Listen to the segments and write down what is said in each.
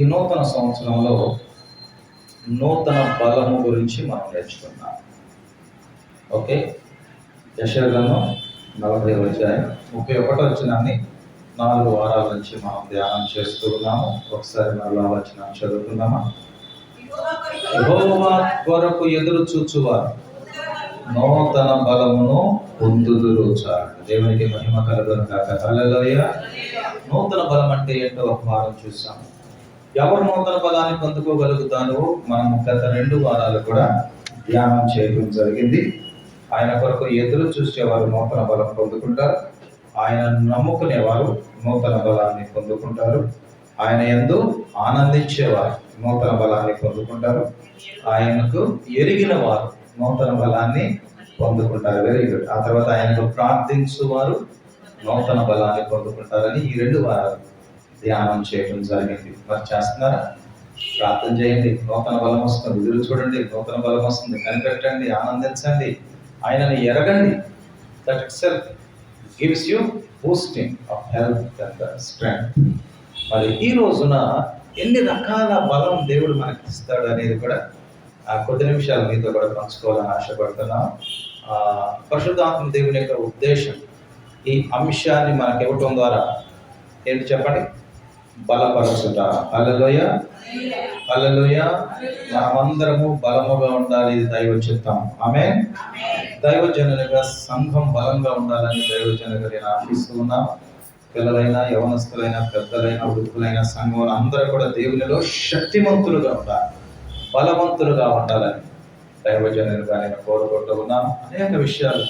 ఈ నూతన సంవత్సరంలో నూతన బలము గురించి మనం నేర్చుకున్నాం ఓకే? యశోగము నలభై వచ్చాయి ముప్పై ఒకటి వచ్చినాన్ని నాలుగు వారాల నుంచి మనం ధ్యానం చేస్తూ ఉన్నాము. ఒకసారి మరలా వచ్చిన చదువుకుందామా? యహోవా కొరకు ఎదురు చూచువారు. నూతన బలమును పొందుదురు చాలు. దేవునికి మహిమ కలుగును కాక నూతన బలం అంటే ఏంటో ఒక వారం చూసాము ఎవరు నూతన బలాన్ని పొందుకోగలుగుతారో మనం గత రెండు వారాలు కూడా ధ్యానం చేయడం జరిగింది. ఆయన కొరకు ఎదురు చూసేవారు నూతన బలం పొందుకుంటారు. ఆయన నమ్ముకునేవారు నూతన బలాన్ని పొందుకుంటారు. ఆయన ఎందు ఆనందించేవారు నూతన బలాన్ని పొందుకుంటారు. ఆయనకు ఎరిగిన వారు నూతన బలాన్ని పొందుకుంటారు. వెరీ గుడ్ ఆ తర్వాత ఆయనకు ప్రార్థించువారు నూతన బలాన్ని పొందుకుంటారని ఈ రెండు వారాలు ధ్యానం చేయడం జరిగింది. మరి చేస్తున్నారా? ప్రార్థన చేయండి. నూతన బలం వస్తుంది. ఎదురు చూడండి నూతన బలం వస్తుంది. కనిపెట్టండి ఆనందించండి. ఆయనని ఎరగండి. That itself gives you boosting of health and strength మరి ఈ రోజున ఎన్ని రకాల బలం దేవుడు మనకి ఇస్తాడు అనేది కూడా ఆ కొద్ది నిమిషాలు మీతో కూడా పంచుకోవాలని ఆశపడుతున్నాం. పరిశుద్ధాత్మ దేవుని యొక్క ఉద్దేశం ఈ అంశాన్ని మనకి ఇవ్వటం ద్వారా ఏంటి చెప్పండి? బలపరచుట. అలలోయ అలలోయ మనమందరము బలముగా ఉండాలి ఇది దైవ చిత్తం. ఆమె దైవజనులుగా సంఘం బలంగా ఉండాలని దైవజనులుగా నేను ఆశిస్తూ పిల్లలైనా యవనస్తులైన పెద్దలైన వృద్ధులైన సంఘం అందరూ కూడా దేవునిలో శక్తిమంతులుగా ఉండాలి. బలవంతులుగా ఉండాలని దైవజనులుగా నేను కోరుకుంటూ ఉన్నాను అనేక విషయాలు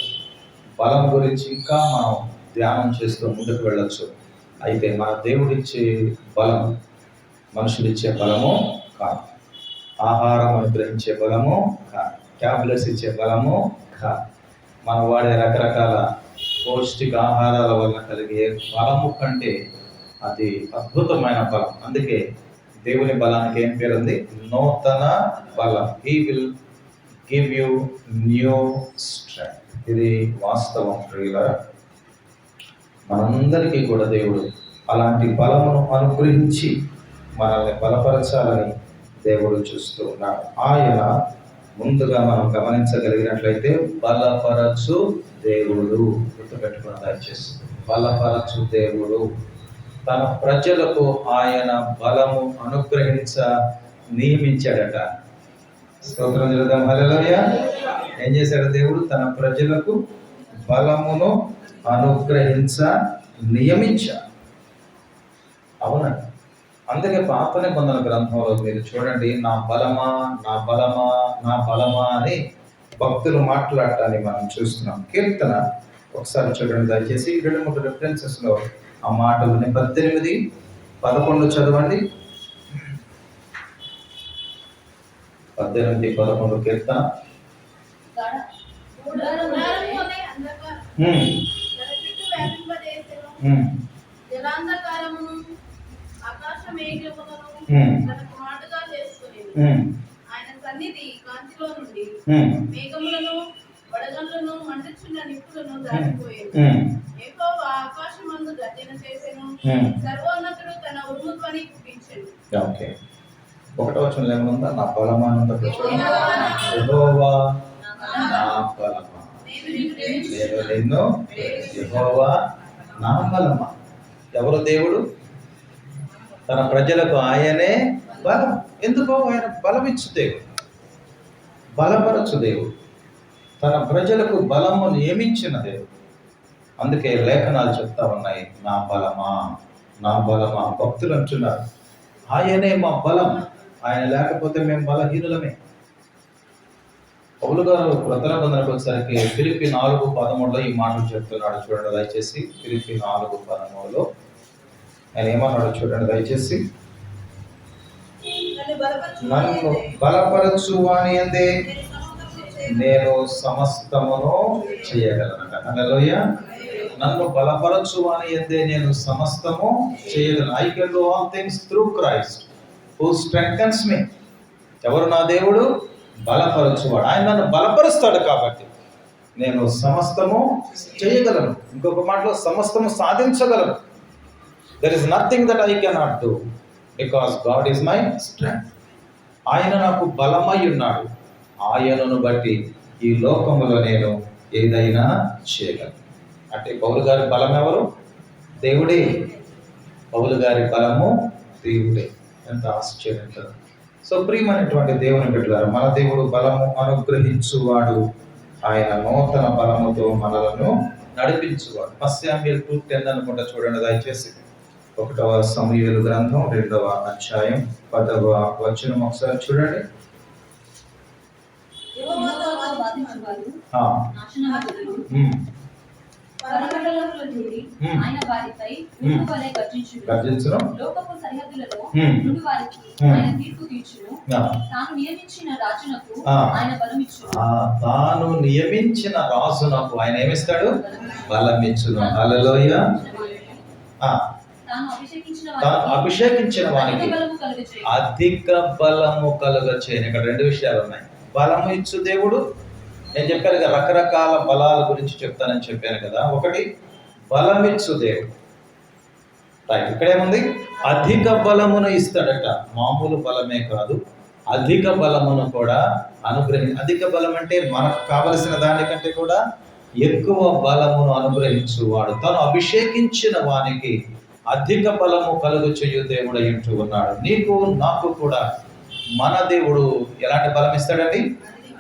బలం గురించి ఇంకా మనం ధ్యానం చేస్తూ ముందుకు వెళ్ళొచ్చు. అయితే మన దేవుడిచ్చే బలం మనుషులిచ్చే బలము కాదు. ఆహారం అనుగ్రహించే బలము కాదు. ట్యాబ్లెట్స్ ఇచ్చే బలము కాదు. మనం వాడే రకరకాల పౌష్టిక ఆహారాల వల్ల కలిగే బలము కంటే అది అద్భుతమైన బలం. అందుకే దేవుని బలానికి ఏం పేరు ఉంది నూతన బలం. He will give you new strength ఇది వాస్తవం ప్రియుల మనందరికీ కూడా దేవుడు అలాంటి బలమును అనుగ్రహించి మనల్ని బలపరచాలని దేవుడు చూస్తూ ఉన్నాడు. ఆయన ముందుగా మనం గమనించగలిగినట్లయితే బలపరచు దేవుడు గుర్తుపెట్టుకున్న దయచేసి బలపరచు దేవుడు. తన ప్రజలకు ఆయన బలము అనుగ్రహించ నియమించాడట. స్తోత్రం చెల్లుదాం. హలలోయ ఏం చేశాడు దేవుడు? తన ప్రజలకు బలమును అనుగ్రహించ నియమించ. అవునండి. అందుకే పాత నిబంధన గ్రంథంలో మీరు చూడండి నా బలమా నా బలమా నా బలమా అని భక్తులు మాట్లాడటాన్ని మనం చూస్తున్నాం. కీర్తన ఒకసారి చూడండి దయచేసి రెండు మూడు రెఫరెన్సెస్లో ఆ మాటలని పద్దెనిమిది పదకొండు చదవండి. పద్దెనిమిది పదకొండు కీర్తన. జలాంధకారమును ఆకాశ చేసుకుని ఆయన సన్నిధి కాంతిలో నుండి హ్మ్, మేఘములను వడగండ్లను మండుచున్న నిప్పులను దాటిపోయేది. హ్మ్, యెహోవా ఆకాశమందు గర్జన చేసెను. హ్మ్. సర్వోన్నతుడు తన పుట్టించెను ఓకే. ఒకటో వచ్చిన నా బలమానంత నా నేను నిన్ను యహోవా నేను నా బలమా ఎవరు దేవుడు? తన ప్రజలకు ఆయనే బలం. ఎందుకో ఆయన బలమిచ్చు దేవుడు. బలపరచు దేవుడు. తన ప్రజలకు బలము నియమించిన దేవుడు. అందుకే లేఖనాలు చెప్తా ఉన్నాయి నా బలమా? నా బలమా? భక్తులు అంటున్నారు ఆయనే మా బలం. ఆయన లేకపోతే మేము బలహీనులమే. పౌలు గారు క్రొత్త నిబంధనకు వచ్చేసరికి ఫిలిపి నాలుగు పదమూడులో ఈ మాటలు చెప్తున్నాడు చూడండి దయచేసి ఫిలిపి నాలుగు పదమూడులో. ఆయన ఏమన్నాడు చూడండి దయచేసి. నన్ను బలపరచు అని అందే నేను సమస్తమును హల్లెలూయా. నన్ను బలపరచు అని అందే నేను సమస్తము చేయగలను. I can do all things through Christ who strengthens me ఎవరు నా దేవుడు? బలపరచువాడు. ఆయన నన్ను బలపరుస్తాడు కాబట్టి నేను సమస్తము చేయగలను. ఇంకొక మాటలో సమస్తము సాధించగలను. There is nothing that I cannot do because God is my strength ఆయన నాకు బలమై ఉన్నాడు. ఆయనను బట్టి ఈ లోకములో నేను ఏదైనా చేయగలను. అంటే పౌలు గారి బలం ఎవరు? దేవుడే. పౌలు గారి బలము దేవుడే. ఎంత ఆశ్చర్యం కదా సో ప్రియమైనటువంటి దేవుని బిడ్డలారు మన దేవుడు బలము అనుగ్రహించువాడు. ఆయన నూతన బలముతో మనలను నడిపించువాడు. శామ్యుయల్ టూ టెన్ అనుకుంటా చూడండి దయచేసి. ఒకటవ సమూహలు గ్రంథం రెండవ అధ్యాయం పదవ వచనం ఒకసారి చూడండి. ఆ, ఆయన వారిపై. ఉరుము వలె గర్జించును. గర్జించును లోకపు సరిహద్దులలో. నుండి వారికి. ఆయన తీర్పు తీర్చును ఆ, తాను నియమించిన రాజునకు Ah. ఆయన బలమిచ్చును ఆ, తాను నియమించిన రాజునకు ఆయన ఏమిస్తాడు బలం ఇచ్చును హల్లెలూయ ఆ, తాను అభిషేకించిన వానికి. అధిక బలము కలుగ చేయను ఇక్కడ రెండు విషయాలు ఉన్నాయి బలము ఇచ్చు దేవుడు నేను చెప్పాను కదా రకరకాల బలాల గురించి చెప్తానని చెప్పాను కదా. ఒకటి బలమిచ్చు దేవుడు. రైట్ ఇక్కడేముంది? అధిక బలమును ఇస్తాడట. మామూలు బలమే కాదు. అధిక బలమును కూడా అనుగ్రహి అధిక బలం అంటే మనకు కావలసిన దానికంటే కూడా ఎక్కువ బలమును అనుగ్రహించువాడు. తను అభిషేకించిన వానికి అధిక బలము కలుగు చేయు దేవుడు అంటూ ఉన్నాడు. నీకు నాకు కూడా మన దేవుడు ఎలాంటి బలం ఇస్తాడండి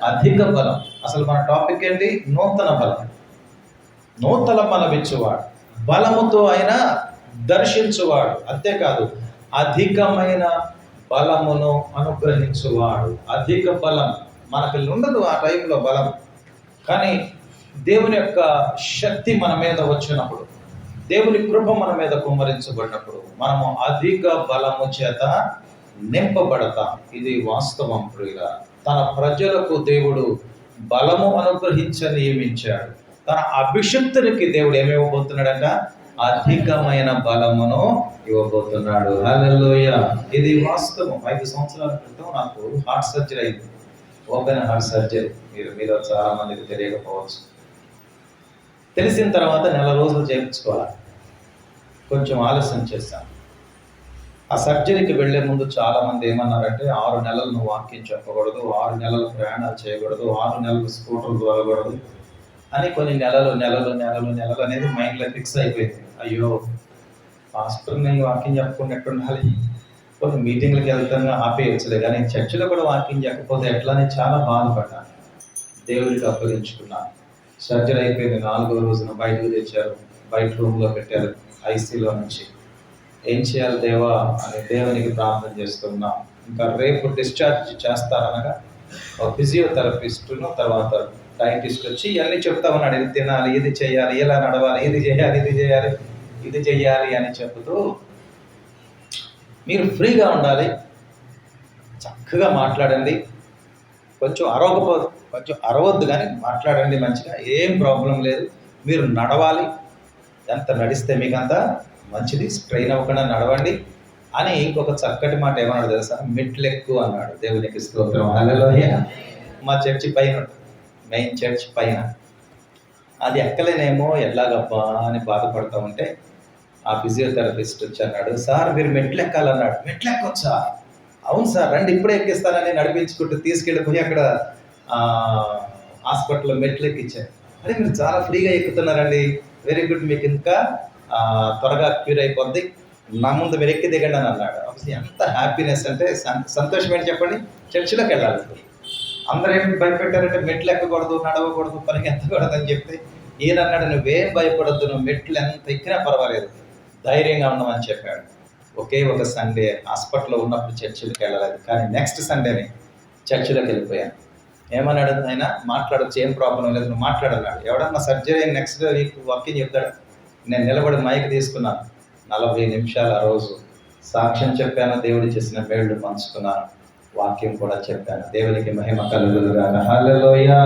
అధిక బలం. అసలు మన టాపిక్ ఏంటి? నూతన బలం. నూతన బలం ఇచ్చేవాడు బలముతో అయినా దర్శించువాడు. అంతేకాదు అధికమైన బలమును అనుగ్రహించువాడు. అధిక బలం మనకు ఉండదు ఆ టైంలో బలం. కానీ దేవుని యొక్క శక్తి మన మీద వచ్చినప్పుడు దేవుని కృప మన మీద కుమ్మరించబడినప్పుడు మనము అధిక బలము చేత నింపబడతాం. ఇది వాస్తవం ప్రియుల తన ప్రజలకు దేవుడు బలము అనుగ్రహించని నియమించాడు తన అభిషక్తునికి దేవుడు ఏమి ఇవ్వబోతున్నాడంట? అధికమైన బలమును ఇవ్వబోతున్నాడు. హలోయ ఇది వాస్తవం. ఐదు సంవత్సరాల క్రితం నాకు హార్ట్ సర్జరీ అయింది. Open heart surgery. మీరు మీద చాలా మందికి తెలియకపోవచ్చు. తెలిసిన తర్వాత నెల రోజులు చేయించుకోవాలి. కొంచెం ఆలస్యం చేశాను. ఆ సర్జరీకి వెళ్ళే ముందు చాలా మంది ఏమన్నారంటే ఆరు నెలలు నువ్వు చెప్పకూడదు ఆరు నెలలు ప్రయాణాలు చేయకూడదు ఆరు నెలలు స్కూటర్ దొరకకూడదు అని కొన్ని నెలలు నెలలు నెలలు నెలలు అనేది మైండ్లో ఫిక్స్ అయిపోయింది. అయ్యో హాస్పిటల్ నేను వాకింగ్ చెప్పకుండా ఉండాలి కొన్ని మీటింగ్లకు వెళ్తాను ఆపేయచ్చులే కానీ చర్చిలో కూడా వాకింగ్ చెప్పకపోతే ఎట్లా అని చాలా బాధపడ్డాను. దేవుడికి అప్పగించుకున్నాను. సర్జరీ అయిపోయింది నాలుగో రోజున బయటకు తెచ్చారు బయట రూమ్లో పెట్టారు ఐసీలో నుంచి. ఏం చేయాలి దేవా అని దేవునికి ప్రార్థన చేస్తున్నాం. ఇంకా రేపు డిశ్చార్జ్ చేస్తారనగా ఒక ఫిజియోథెరపిస్ట్ను తర్వాత డైటిస్ట్ వచ్చి ఇవన్నీ చెప్తా ఉన్నాడు. ఇది తినాలి ఇది చేయాలి ఇలా నడవాలి ఇది చేయాలి ఇది చేయాలి ఇది చేయాలి అని చెబుతూ మీరు ఫ్రీగా ఉండాలి. చక్కగా మాట్లాడండి. కొంచెం అరవకపోదు కొంచెం అరవద్దు కానీ మాట్లాడండి మంచిగా. ఏం ప్రాబ్లం లేదు. మీరు నడవాలి. ఎంత నడిస్తే మీకు అంత మంచిది స్ట్రెయిన్ అవ్వకుండా నడవండి అని ఇంకొక చక్కటి మాట ఏమన్నాడు తెలుసా? మిట్లెక్కు అన్నాడు దేవునికి స్తోత్రం. అలలోయ మా చర్చి పైన మెయిన్ చర్చ్ పైన. అది ఎక్కలేనేమో ఎలాగబ్బా అని బాధపడతా ఉంటే ఆ ఫిజియోథెరపిస్ట్ వచ్చి అన్నాడు సార్ మీరు మెట్లు మెట్లెక్కొచ్చా మెట్లు ఎక్కొచ్చా అవును సార్ రండి ఇప్పుడే ఎక్కిస్తానని నడిపించుకుంటూ తీసుకెళ్ళిపోయి అక్కడ హాస్పిటల్లో మెట్లు ఎక్కించారు అరే మీరు చాలా ఫ్రీగా ఎక్కుతున్నారండి. వెరీ గుడ్ మీకు ఇంకా త్వరగా క్యూర్ అయిపోద్ది. నా ముందు మీరు ఎక్కి దిగండి అని అన్నాడు. అసలు ఎంత హ్యాపీనెస్ అంటే సంతోషం ఏంటి చెప్పండి? చర్చిలోకి వెళ్ళాలి అందరూ ఏమి భయపెట్టారంటే మెట్లు ఎక్కకూడదు నడవకూడదు పనికి ఎత్తకూడదు అని చెప్తే ఈయన అన్నాడు నువ్వేం భయపడద్దు నువ్వు మెట్లు ఎంత ఎక్కినా పర్వాలేదు. ధైర్యంగా ఉండమని చెప్పాడు. ఒకే ఒక సండే హాస్పిటల్లో ఉన్నప్పుడు చర్చిలోకి వెళ్ళలేదు. కానీ నెక్స్ట్ సండేని చర్చిలోకి వెళ్ళిపోయాను. ఏమన్నాడు ఆయన? మాట్లాడచ్చు ఏం ప్రాబ్లం లేదు నువ్వు మాట్లాడన్నాడు ఎవడన్నా సర్జరీ నెక్స్ట్ వీక్ వాకింగ్ చెప్తాడు. నేను నిలబడి మైక్ తీసుకున్నాను నలభై నిమిషాలు ఆ రోజు సాక్ష్యం చెప్పాను దేవుడు చేసిన మేళ్ళు పంచుకున్నాను వాక్యం కూడా చెప్పాను. దేవునికి మహిమ కలుగులుగా హల్లెలూయా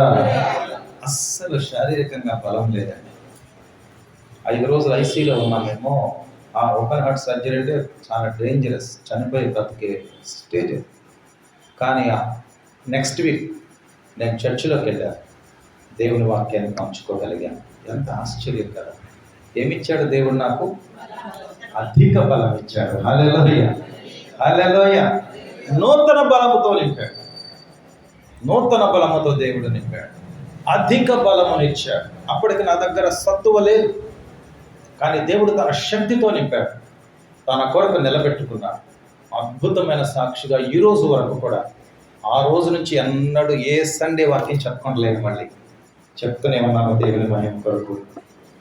అస్సలు శారీరకంగా బలం లేదండి. ఐదు రోజులు ఐసీలో ఉన్నామేమో. ఆ ఓపెన్ హార్ట్ సర్జరీ అంటే చాలా డేంజరస్ చనిపోయి బ్రతికే స్టేజ్ కానీ నెక్స్ట్ వీక్ నేను చర్చిలోకి వెళ్ళాను. దేవుని వాక్యాన్ని పంచుకోగలిగాను. ఎంత ఆశ్చర్యం కదా ఏమిచ్చాడు దేవుడు నాకు? అధిక బలం ఇచ్చాడు. హలెలోయ హలెలోయ నూతన బలముతో నింపాడు. నూతన బలముతో దేవుడు నింపాడు. అధిక బలమునిచ్చాడు అప్పటికి నా దగ్గర సత్తువ లేదు. కానీ దేవుడు తన శక్తితో నింపాడు. తన కొరకు నిలబెట్టుకున్నాడు. అద్భుతమైన సాక్షిగా ఈరోజు వరకు కూడా ఆ రోజు నుంచి ఎన్నడూ ఏ సండే వాక్యం చెప్పలేదు మళ్ళీ. చెప్తూనే ఉన్నాను దేవుని మహిమ కొరకు.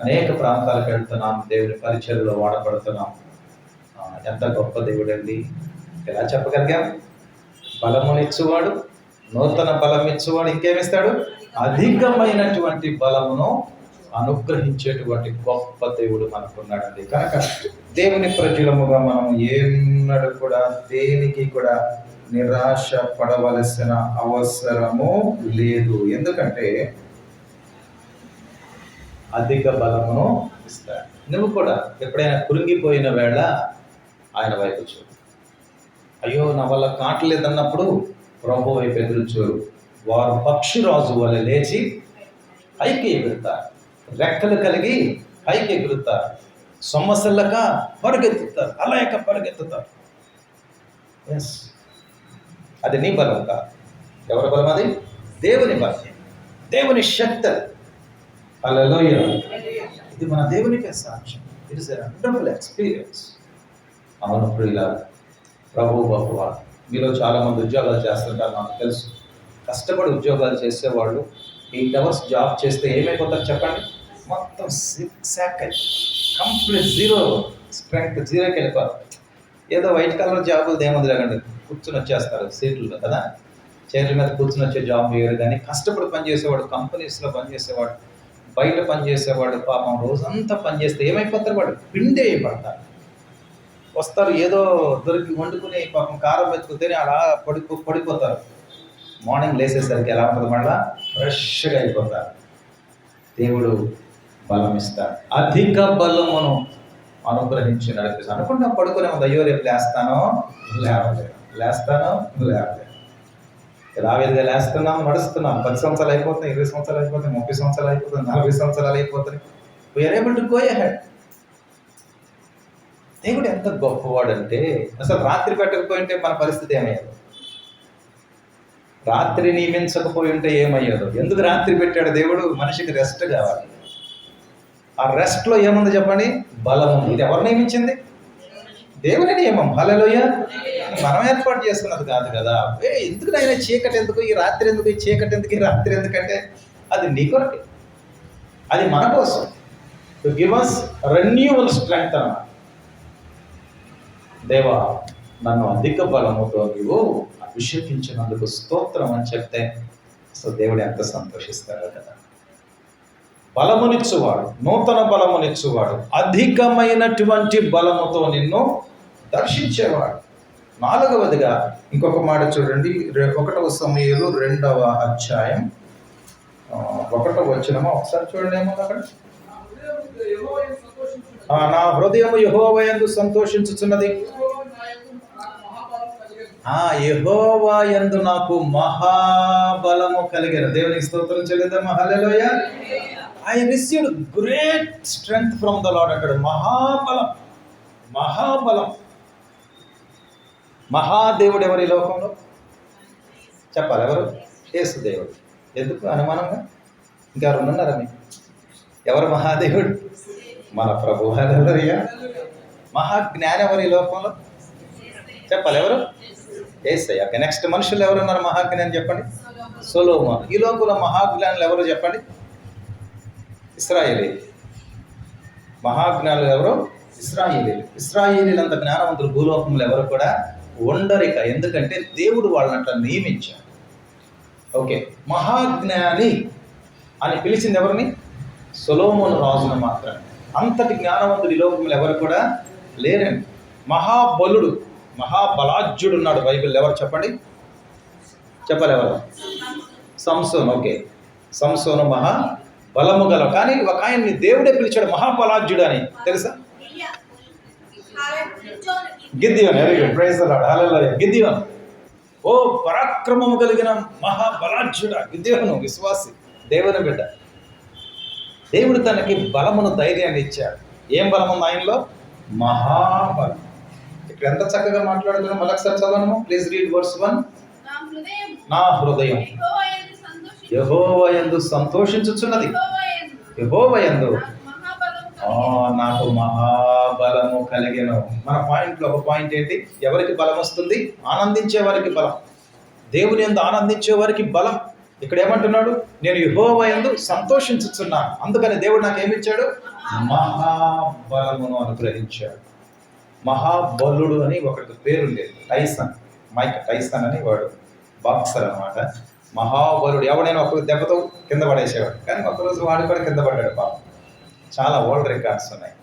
అనేక ప్రాంతాలకు వెళ్తున్నాం దేవుని పరిచయలో వాడబడుతున్నాం. ఎంత గొప్ప దేవుడండి. ఎలా చెప్పగలిగాం? బలమునిచ్చువాడు నూతన బలం ఇచ్చువాడు ఇంకేమిస్తాడు? అధికమైనటువంటి బలమును అనుగ్రహించేటువంటి గొప్ప దేవుడు మనకున్నాడండి. కనుక దేవుని ప్రజలముగా మనం ఎన్నడూ కూడా దేనికి కూడా నిరాశ పడవలసిన అవసరము లేదు. ఎందుకంటే అధిక బలమును ఇస్తాడు. నువ్వు కూడా ఎప్పుడైనా కురింగిపోయిన వేళ ఆయన వైపు చూడు. అయ్యో నా వల్ల కాటలేదన్నప్పుడు ప్రభు వైపు ఎదురు చూడు. వారు పక్షిరాజు వల్ల లేచి పైకి ఎగురుతారు. రెక్కలు కలిగి పైకి ఎగురుతారు. సొమ్మసల్లక పరుగెత్తుతారు. అలా యొక్క పరుగెత్తుతారు. ఎస్ అది నీ బలం కాదు. ఎవరి బలం అది? దేవుని బలం. దేవుని శక్తి అది. ఇది మన దేవునికే సాక్ష్యం. ఇట్ ఇస్ వండర్ఫుల్ ఎక్స్పీరియన్స్ అవును ప్రియుల ప్రభు బహువ మీలో చాలామంది ఉద్యోగాలు చేస్తుంటారు నాకు తెలుసు. కష్టపడి ఉద్యోగాలు చేసేవాళ్ళు ఎయిట్ అవర్స్ జాబ్ చేస్తే ఏమైపోతారు చెప్పండి? మొత్తం శాక్ కంప్లీట్ జీరో స్ట్రెంగ్త్ జీరోకి వెళ్ళిపోతారు. ఏదో వైట్ కలర్ జాబులు ఏముంది లేకండి. కూర్చుని వచ్చేస్తారు సీట్లలో కదా? చైర్ల మీద కూర్చుని వచ్చే జాబ్ వేయరు కానీ కష్టపడి పనిచేసేవాడు కంపెనీస్లో పనిచేసేవాడు బయట పనిచేసేవాడు పాపం రోజంతా పనిచేస్తే ఏమైపోతారు వాడు? పిండి అయిపోతారు వస్తారు ఏదో దొరికి వండుకుని పాపం కారం వెతుకుతేనే అలా పడిపో పడిపోతారు. మార్నింగ్ లేసేసరికి ఎలా ఉంటుంది మళ్ళా? ఫ్రెష్గా అయిపోతారు. దేవుడు బలం ఇస్తాడు. అధిక బలమును అనుగ్రహించి నడిపిస్తాను అనుకుంటా పడుకునే ఉంది అయ్యో రేపు లేస్తానో లేవలేదు. లేస్తానో లేకపోతే యథావిధిగా లేస్తున్నాం నడుస్తున్నాం. పది సంవత్సరాలు అయిపోతాయి ఇరవై సంవత్సరాలు అయిపోతాయి ముప్పై సంవత్సరాలు అయిపోతాయి నలభై సంవత్సరాలు అయిపోతాయి we're able to go ahead దేవుడు ఎంత గొప్పవాడంటే అసలు రాత్రి పెట్టకపోయింటే మన పరిస్థితి ఏమయ్యేది? రాత్రి నియమించకపోయి ఉంటే ఏమయ్యేదో? ఎందుకు రాత్రి పెట్టాడు దేవుడు? మనిషికి రెస్ట్ కావాలి. ఆ రెస్ట్లో ఏముంది చెప్పండి? బలం ఉంది ఇది ఎవరు నియమించింది? దేవుని నియమం. హలలోయ మనం ఏర్పాటు చేసుకున్నది కాదు కదా. ఏ ఎందుకు నాయన చీకటి ఎందుకు? ఈ రాత్రి ఎందుకు? ఈ చీకటి ఎందుకు? ఈ రాత్రి ఎందుకంటే అది నీ కొరకే. అది మన కోసం. To give us renewal strength అన్నమాట దేవా నన్ను అధిక బలముతో నీవు అభిషేకించినందుకు స్తోత్రం అని చెప్తే అసలు దేవుడు ఎంత సంతోషిస్తాడో కదా. బలమునిచ్చువాడు నూతన బలమునిచ్చువాడు అధికమైనటువంటి బలముతో నిన్ను దర్శించేవాడు. నాలుగవదిగా ఇంకొక మాట చూడండి. ఒకటవ సమయంలో రెండవ అధ్యాయం. ఒకటవ వచ్చినమా ఒకసారి చూడండి ఏమో అక్కడ? నా హృదయము యహోవయందు సంతోషించుచున్నది. ఆ యహోవా యందు నాకు మహాబలము కలిగిన దేవునికి స్తోత్రం చెల్లిద్దాం hallelujah. I received great strength from the Lord అక్కడ. మహాబలం. మహాబలం. మహాదేవుడు ఎవరు ఈ లోకంలో? చెప్పాలి ఎవరు? యేసు దేవుడు ఎందుకు? అనుమానంగా? ఇంకా ఉన్నారా మీకు? ఎవరు మహాదేవుడు? మన ప్రభు ఎవరయ్యా మహాజ్ఞానం ఎవరు ఈ లోకంలో? చెప్పాలి ఎవరు? ఏసయ్య. నెక్స్ట్ మనుషులు ఎవరున్నారు మహాజ్ఞానం చెప్పండి? సొలోమోన్. ఈ లోకంలో మహాజ్ఞానులు ఎవరు చెప్పండి? ఇస్రాయేలీ మహాజ్ఞానులు ఎవరు? ఇస్రాయేలీ ఇస్రాయేలీలంత జ్ఞానవంతులు భూలోకంలో ఎవరు కూడా ఉండరిక ఎందుకంటే దేవుడు వాళ్ళని అట్లా నియమించాడు. ఓకే. మహాజ్ఞాని అని పిలిచింది ఎవరిని? సొలోమోను రాజును మాత్రమే. అంతటి జ్ఞానవంతుడు ఈ లోకంలో ఎవరు కూడా లేరండి. మహాబలుడు మహాబలాజ్యుడు ఉన్నాడు బైబిల్ ఎవరు చెప్పండి? చెప్పాలి ఎవరు సంసోన్. ఓకే. సంసోను మహా బలము గల. కానీ ఒక ఆయన్ని దేవుడే పిలిచాడు మహాబలాజ్యుడు అని. తెలుసా? Gideon very good praise Gideon ఓ పరాక్రమము కలిగిన మహాబలాజ్యుడ గిద్దివను విశ్వాసి దేవుని బిడ్డ. దేవుడు తనకి బలమును ధైర్యాన్ని ఇచ్చాడు. ఏం బలం ఉంది ఆయనలో? మహాబలం. ఇక్కడ ఎంత చక్కగా మాట్లాడుతున్నాం? మళ్ళీ ఒకసారి చదవను ప్లీజ్ రీడ్ వర్స్ వన్ నా హృదయం. యహోవయందు సంతోషించుచున్నది. యెహోవా యందు. యహోవయందు నాకు మహాబలము కలిగెను. మన పాయింట్లో ఒక పాయింట్ ఏంటి? ఎవరికి బలం వస్తుంది? ఆనందించే వారికి బలం. దేవుని ఎందు ఆనందించే వారికి బలం. ఇక్కడ ఏమంటున్నాడు? నేను యుహోవ ఎందు సంతోషించుతున్నాను అందుకని దేవుడు నాకు ఏమిచ్చాడు మహాబలమును అనుగ్రహించాడు. మహాబలుడు అని ఒకటి పేరు లేదు. టైసన్. మైక్ టైసన్ అని వాడు. బాక్సర్ అన్నమాట. మహాబలుడు. ఎవడైనా ఒక దెబ్బతో కింద పడేసేవాడు. కానీ ఒకరోజు వాడు కూడా కింద పడ్డాడు పాపం. చాలా వరల్డ్ రికార్డ్స్ ఉన్నాయి.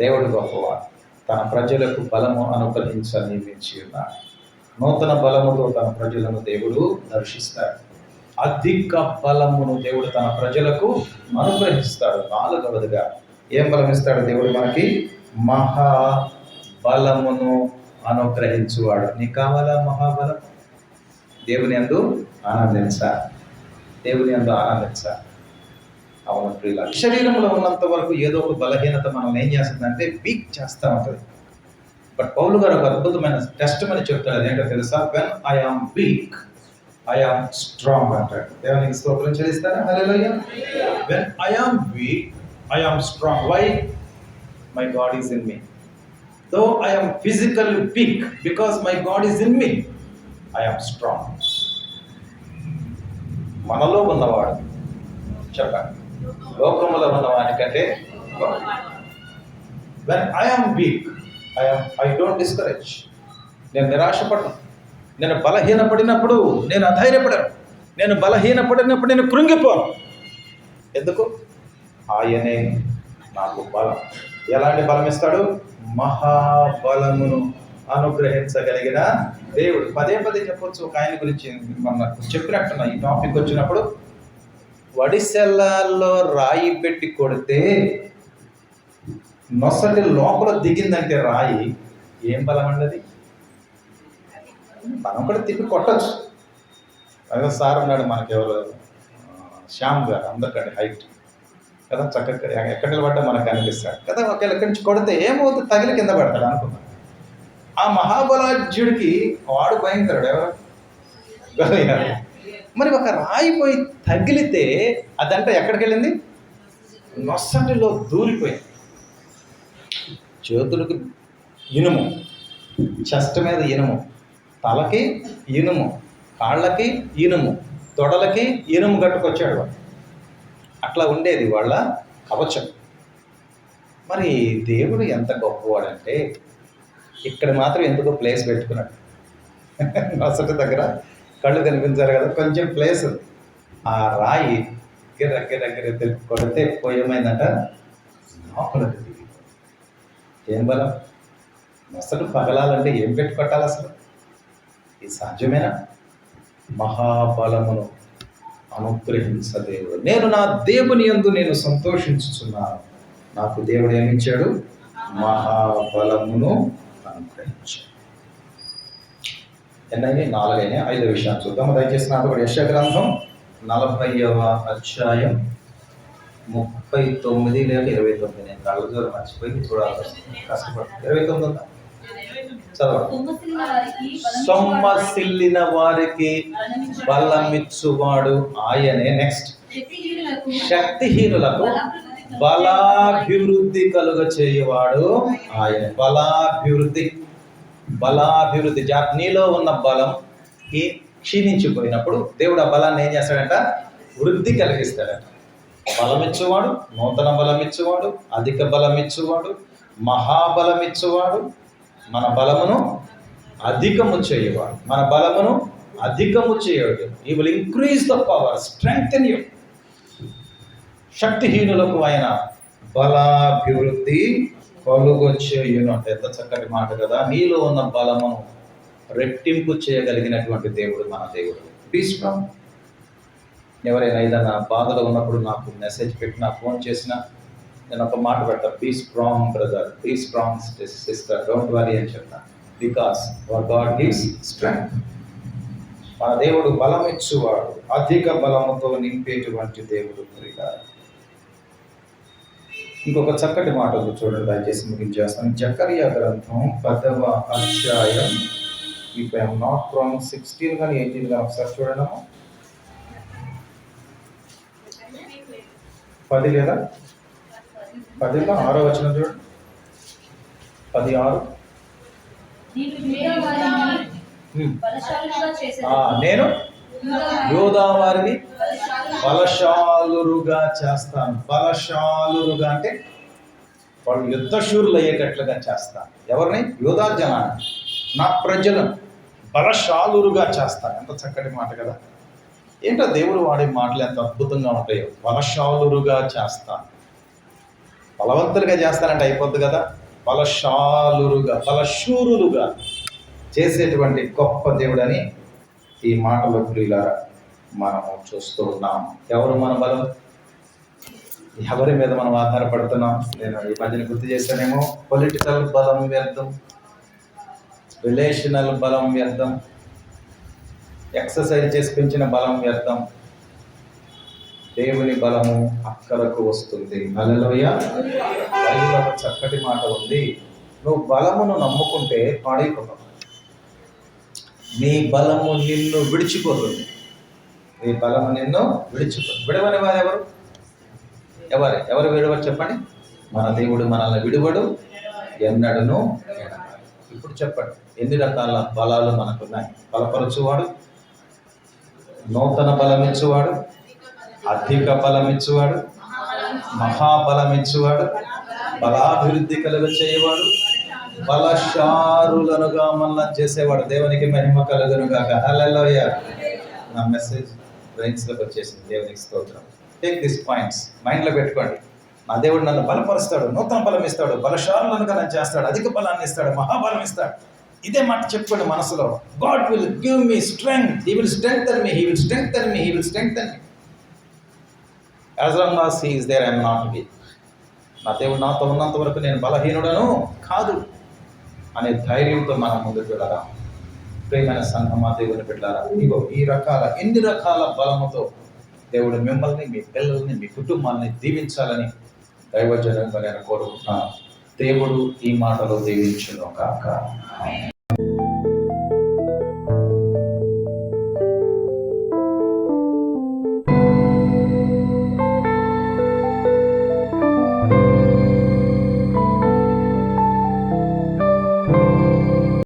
దేవుడు గొప్పవాడు. తన ప్రజలకు బలము అనుగ్రహించ మించి ఉన్నాడు. నూతన బలముతో తన ప్రజలను దేవుడు దర్శిస్తాడు. అధిక బలమును దేవుడు తన ప్రజలకు అనుగ్రహిస్తాడు. నాలుగవదిగా ఏం బలం ఇస్తాడు దేవుడు మనకి? మహా బలమును అనుగ్రహించువాడు. నీకు కావాలా మహాబలం దేవుని అందు ఆనందించాలి దేవుని అందు ఆనందించాలి అవును ప్రియుల శరీరంలో ఉన్నంత వరకు ఏదో ఒక బలహీనత మనం ఏం చేస్తుందంటే వీక్ చేస్తూ ఉంటుంది. బట్ పౌలు గారు ఒక అద్భుతమైన టెస్ట్ అని చెప్తాడు. అదేంటో తెలుసా? When I am weak I am strong అంటాడు. దేవునికి స్తోత్రం చెల్లిస్తారా? Hallelujah when I am weak I am strong why my God is in me though I am physical weak because my God is in me I am strong మనలో ఉన్నవాడు. చెప్పండి. లోకములో ఉన్న వానికంటే when I'm weak I'm I don't discourage నేను నిరాశపడను. నేను బలహీనపడినప్పుడు నేను అధైర్యపడను. నేను బలహీనపడినప్పుడు నేను కృంగిపోను. ఎందుకు? ఆయనే నాకు బలం. ఎలాంటి బలం ఇస్తాడు? మహాబలమును అనుగ్రహించగలిగిన దేవుడు. పదే పదే చెప్పొచ్చు. ఒక ఆయన గురించి మన చెప్పినట్టున్నా ఈ టాపిక్ వచ్చినప్పుడు వడిసెల్లాల్లో రాయి పెట్టి కొడితే నొసటి లోపల దిగిందంటే రాయి ఏం బలం అండి మనం కూడా తిప్పి కొట్టచ్చు. అదే సార్ ఉన్నాడు మనకి ఎవరు శ్యామ్ గారు అందరికంటే హైట్. కదా చక్కగా ఎక్కడ నిలబడ్డా మనకు కనిపిస్తాడు కదా ఒకవేళ ఎక్కడి నుంచి కొడితే ఏమవుతుంది? తగిలి కింద పడతాడు అనుకున్నాను ఆ మహాబలాజ్యుడికి వాడు భయంకరుడు ఎవరు? మరి ఒక రాయి పోయి తగిలితే అదంట ఎక్కడికి వెళ్ళింది నొస్సటిలో దూరిపోయింది. చేతులకి ఇనుము చెస్ట్ మీద ఇనుము తలకి ఇనుము కాళ్ళకి ఇనుము తొడలకి ఇనుము కట్టుకొచ్చాడు వాడు. అట్లా ఉండేది వాళ్ళ కవచం. మరి దేవుడు ఎంత గొప్పవాడంటే ఇక్కడ మాత్రం ఎందుకో ప్లేస్ పెట్టుకున్నాడు. నొసటి దగ్గర కళ్ళు కనిపించాలి కదా కొంచెం ప్లేస్ ఉంది. ఆ రాయి గిర్ర గిర్ర గిర్ర తెలుపు కొడితే పోయేమైందంట? లోపలికి దిగి ఏం బలం? అసలు పగలాలంటే ఏం పెట్టి అసలు? ఇది సాధ్యమేనా? మహాబలమును అనుగ్రహించదేవుడు నేను నా దేవుని యందు నేను సంతోషించుచున్నాను. నాకు దేవుడు ఏమిచ్చాడు మహాబలమును అనుగ్రహించాడు. ఎన్నైనా నాలుగైనా ఐదు విషయాలు చూద్దాం. దయచేసి నాతో కూడా యశ గ్రంథం నలభైవ అధ్యాయం ముప్పై తొమ్మిది లేదా ఇరవై తొమ్మిది. నేను కళ్ళ దూరం మర్చిపోయి చూడాలి కష్టపడుతుంది. ఇరవై తొమ్మిది సొమ్మసిల్లిన వారికి బలమిచ్చువాడు ఆయనే. నెక్స్ట్ శక్తిహీనులకు బలాభివృద్ధి కలుగ చేయవాడు ఆయన. బలాభివృద్ధి. బలాభివృద్ధి జా నీలో ఉన్న బలం ఈ క్షీణించిపోయినప్పుడు దేవుడు ఆ బలాన్ని ఏం చేస్తాడంట? వృద్ధి కలిగిస్తాడట. బలం ఇచ్చేవాడు నూతన బలం ఇచ్చేవాడు అధిక బలం ఇచ్చేవాడు మహాబలం ఇచ్చేవాడు మన బలమును అధికము చేయవాడు. మన బలమును అధికము చేయడు. He will increase the power strength in you శక్తిహీనులకు ఆయన బలాభివృద్ధి కలుగొచ్చేయును యూనిట్ ఎంత చక్కటి మాట కదా? నీలో ఉన్న బలమును రెట్టింపు చేయగలిగినటువంటి దేవుడు మన దేవుడు. పీస్ ఎవరైనా ఏదైనా బాధలో ఉన్నప్పుడు నాకు మెసేజ్ పెట్టినా ఫోన్ చేసినా నేను ఒక మాట పెడతా be strong brother be strong sister don't worry అని చెప్తా. Because our God gives strength మన దేవుడు బలం ఇచ్చువాడు అధిక బలముతో నింపేటువంటి దేవుడు ప్రియులారా. ఇంకొక చక్కటి మాట చూడండి దయచేసి ముగించేస్తాను జకరియా గ్రంథం పదవ అధ్యాయం. If I'm not wrong sixteen కానీ ఎయిటీన్ కానీ ఒకసారి చూడండి పది లేదా? పదిలో? ఆరో వచ్చిన చూడండి. పది ఆరు నేను? యూదా వారిని బలశాలురుగా చేస్తాను. బలశాలురుగా అంటే వాళ్ళు యుద్ధశూరులు అయ్యేటట్లుగా చేస్తాను. ఎవరిని? యోధా జనాన్ని. నా ప్రజలను బలశాలురుగా చేస్తాను. ఎంత చక్కటి మాట కదా. ఏంటో దేవుడు వాడే మాటలు ఎంత అద్భుతంగా ఉంటాయో. బలశాలురుగా చేస్తాను. బలవంతులుగా చేస్తానంటే అయిపోద్ది కదా. బలశాలురుగా బలశూరులుగా చేసేటువంటి గొప్ప దేవుడని ఈ మాటలో ప్రియులారా మనము చూస్తూ ఉన్నాం. ఎవరు మన బలం? ఎవరి మీద మనం ఆధారపడుతున్నాం. నేను ఈ మధ్యన గుర్తు చేశానేమో పొలిటికల్ బలం వ్యర్థం రిలేషనల్ బలం వ్యర్థం ఎక్సర్సైజ్ చేసి పెంచిన బలం వ్యర్థం దేవుని బలము అక్కలకు వస్తుంది. అలలోయ బైబిల్లో చక్కటి మాట ఉంది. నువ్వు బలమును నమ్ముకుంటే పాడైపోతావు. నీ బలము నిన్ను విడిచిపోతుంది. నీ బలము నిన్ను విడిచిపోతుంది విడవని వారు ఎవరు? ఎవరు? ఎవరు విడవరు చెప్పండి. మన దేవుడు మనల్ని విడువడు ఎన్నడను ఇప్పుడు చెప్పండి ఎన్ని రకాల బలాలు మనకున్నాయి? బలపరచువాడు నూతన బలం ఇచ్చువాడు అధిక బలం ఇచ్చువాడు మహాబలం ఇచ్చువాడు బలాభివృద్ధి కలుగ చేయవాడు బలశారులనుగా మళ్ళా చేసేవాడు. దేవునికి మహిమ కలుగును గాక నా మెసేజ్ బ్రెయిన్స్లోకి వచ్చేసింది దేవునికి స్తోత్రం. టేక్ దిస్ పాయింట్స్ మైండ్లో పెట్టుకోండి. నా దేవుడు నన్ను బలపరుస్తాడు నూతన బలం ఇస్తాడు బలశాలను నన్ను చేస్తాడు అధిక బలాన్ని ఇస్తాడు మహాబలం ఇస్తాడు. ఇదే మాట చెప్పుకోండి మనసులో. God will give me strength he will strengthen me he will strengthen me he will strength అని as long as he is there I'm not weak నా దేవుడు నాతో ఉన్నంత వరకు నేను బలహీనుడను కాదు. అనే ధైర్యంతో మనం ముందుకు వెళ్ళరా ప్రేమైన సంఘమా దేవుని పెట్టారా ఇగో ఈ రకాల ఎన్ని రకాల బలముతో దేవుడు మిమ్మల్ని మీ పిల్లల్ని మీ కుటుంబాన్ని దీవించాలని దైవజనంగా నేను కోరుకుంటున్నాను. దేవుడు ఈ మాటలో దీవించను కాక